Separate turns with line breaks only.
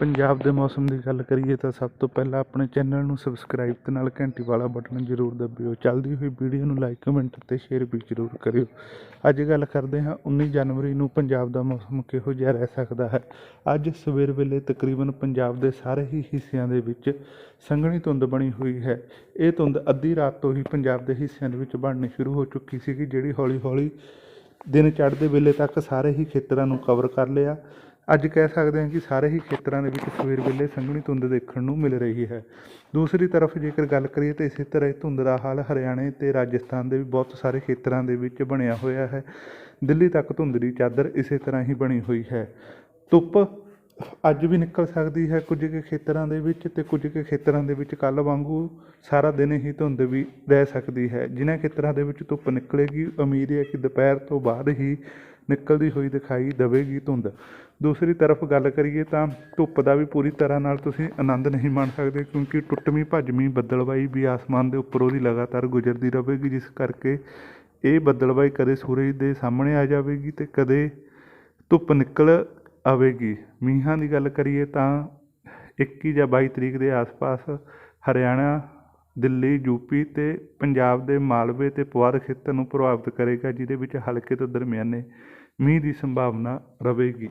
ਪੰਜਾਬ ਦੇ ਮੌਸਮ ਦੀ ਗੱਲ ਕਰੀਏ ਤਾਂ ਸਭ ਤੋਂ ਪਹਿਲਾਂ ਆਪਣੇ ਚੈਨਲ ਨੂੰ ਸਬਸਕ੍ਰਾਈਬ ਤੇ ਨਾਲ ਘੰਟੀ ਵਾਲਾ ਬਟਨ ਜ਼ਰੂਰ ਦਬਿਓ। ਚੱਲਦੀ ਹੋਈ ਵੀਡੀਓ ਨੂੰ ਲਾਈਕ ਕਮੈਂਟ ਤੇ ਸ਼ੇਅਰ ਵੀ ਜ਼ਰੂਰ ਕਰਿਓ। ਅੱਜ ਗੱਲ ਕਰਦੇ ਹਾਂ 19 ਜਨਵਰੀ ਨੂੰ ਪੰਜਾਬ ਦਾ ਮੌਸਮ ਕਿਹੋ ਜਿਹਾ ਰਹਿ ਸਕਦਾ ਹੈ? ਅੱਜ ਸਵੇਰ ਵੇਲੇ ਤਕਰੀਬਨ ਪੰਜਾਬ ਦੇ ਸਾਰੇ ਹੀ ਹਿੱਸਿਆਂ ਦੇ ਵਿੱਚ ਸੰਘਣੀ ਧੁੰਦ ਬਣੀ ਹੋਈ ਹੈ। ਇਹ ਧੁੰਦ ਅੱਧੀ ਰਾਤ ਤੋਂ ਹੀ ਪੰਜਾਬ ਦੇ ਹਿੱਸਿਆਂ ਦੇ ਵਿੱਚ ਬਣਨੀ ਸ਼ੁਰੂ ਹੋ ਚੁੱਕੀ ਸੀਗੀ, ਜਿਹੜੀ ਹੌਲੀ ਹੌਲੀ ਦਿਨ ਚੜ੍ਹਦੇ ਵੇਲੇ ਤੱਕ ਸਾਰੇ ਹੀ ਖੇਤਰਾਂ ਨੂੰ ਕਵਰ ਕਰ ਲਿਆ। ਅੱਜ ਕਹਿ ਸਕਦੇ ਹਾਂ ਕਿ ਸਾਰੇ ਹੀ ਖੇਤਰਾਂ ਦੇ ਵਿੱਚ ਸਵੇਰ ਵੇਲੇ ਸੰਘਣੀ ਧੁੰਦ ਦੇਖਣ ਨੂੰ ਮਿਲ ਰਹੀ ਹੈ। ਦੂਸਰੀ ਤਰਫ ਜੇਕਰ ਗੱਲ ਕਰੀਏ ਤਾਂ ਇਸੇ ਤਰ੍ਹਾਂ ਹੀ ਧੁੰਦ ਦਾ ਹਾਲ ਹਰਿਆਣੇ ਤੇ ਰਾਜਸਥਾਨ ਦੇ ਵੀ ਬਹੁਤ ਸਾਰੇ ਖੇਤਰਾਂ ਦੇ ਵਿੱਚ ਬਣਿਆ ਹੋਇਆ ਹੈ। ਦਿੱਲੀ ਤੱਕ ਧੁੰਦ ਦੀ ਚਾਦਰ ਇਸੇ ਤਰ੍ਹਾਂ ਹੀ ਬਣੀ ਹੋਈ ਹੈ। ਧੁੱਪ ਅੱਜ ਵੀ ਨਿਕਲ ਸਕਦੀ ਹੈ ਕੁਝ ਕੁ ਖੇਤਰਾਂ ਦੇ ਵਿੱਚ ਤੇ ਕੁਝ ਕੁ ਖੇਤਰਾਂ ਦੇ ਵਿੱਚ ਕੱਲ੍ਹ ਵਾਂਗੂ ਸਾਰਾ ਦਿਨ ਹੀ ਧੁੰਦ ਵੀ ਰਹਿ ਸਕਦੀ ਹੈ। ਜਿਨ੍ਹਾਂ ਖੇਤਰਾਂ ਦੇ ਵਿੱਚ ਧੁੱਪ ਨਿਕਲੇਗੀ, ਉਮੀਦ ਹੈ ਕਿ ਦੁਪਹਿਰ ਤੋਂ ਬਾਅਦ ਹੀ ਨਿਕਲਦੀ ਹੋਈ ਦਿਖਾਈ ਦੇਵੇਗੀ ਧੁੰਦ। ਦੂਸਰੀ ਤਰਫ ਗੱਲ ਕਰੀਏ ਤਾਂ ਧੁੱਪ ਦਾ ਵੀ ਪੂਰੀ ਤਰ੍ਹਾਂ ਨਾਲ ਤੁਸੀਂ ਆਨੰਦ ਨਹੀਂ ਮਾਣ ਸਕਦੇ ਕਿਉਂਕਿ ਟੁੱਟਵੀਂ, ਭੱਜਵੀਂ, ਬੱਦਲਵਾਈ ਵੀ ਆਸਮਾਨ ਦੇ ਉੱਪਰੋਂ ਦੀ ਲਗਾਤਾਰ ਗੁਜ਼ਰਦੀ ਰਹੇਗੀ, ਜਿਸ ਕਰਕੇ ਇਹ ਬੱਦਲਵਾਈ ਕਦੇ ਸੂਰਜ ਦੇ ਸਾਹਮਣੇ ਆ ਜਾਵੇਗੀ ਤੇ ਕਦੇ ਧੁੱਪ ਨਿਕਲ ਆਵੇਗੀ। ਮੀਂਹਾਂ ਦੀ ਗੱਲ ਕਰੀਏ ਤਾਂ 21 ਜਾਂ 22 ਤਰੀਕ ਦੇ ਆਸ-ਪਾਸ ਹਰਿਆਣਾ ਦਿੱਲੀ ਯੂਪੀ ਤੇ ਪੰਜਾਬ ਦੇ ਮਾਲਵੇ ਤੇ ਪੁਆਧ ਖੇਤਰ ਨੂੰ ਪ੍ਰਭਾਵਿਤ ਕਰੇਗਾ, ਜਿਹਦੇ ਵਿੱਚ ਹਲਕੇ ਤੋਂ ਦਰਮਿਆਨੇ ਮੀਂਹ ਦੀ ਸੰਭਾਵਨਾ ਰਹੇਗੀ।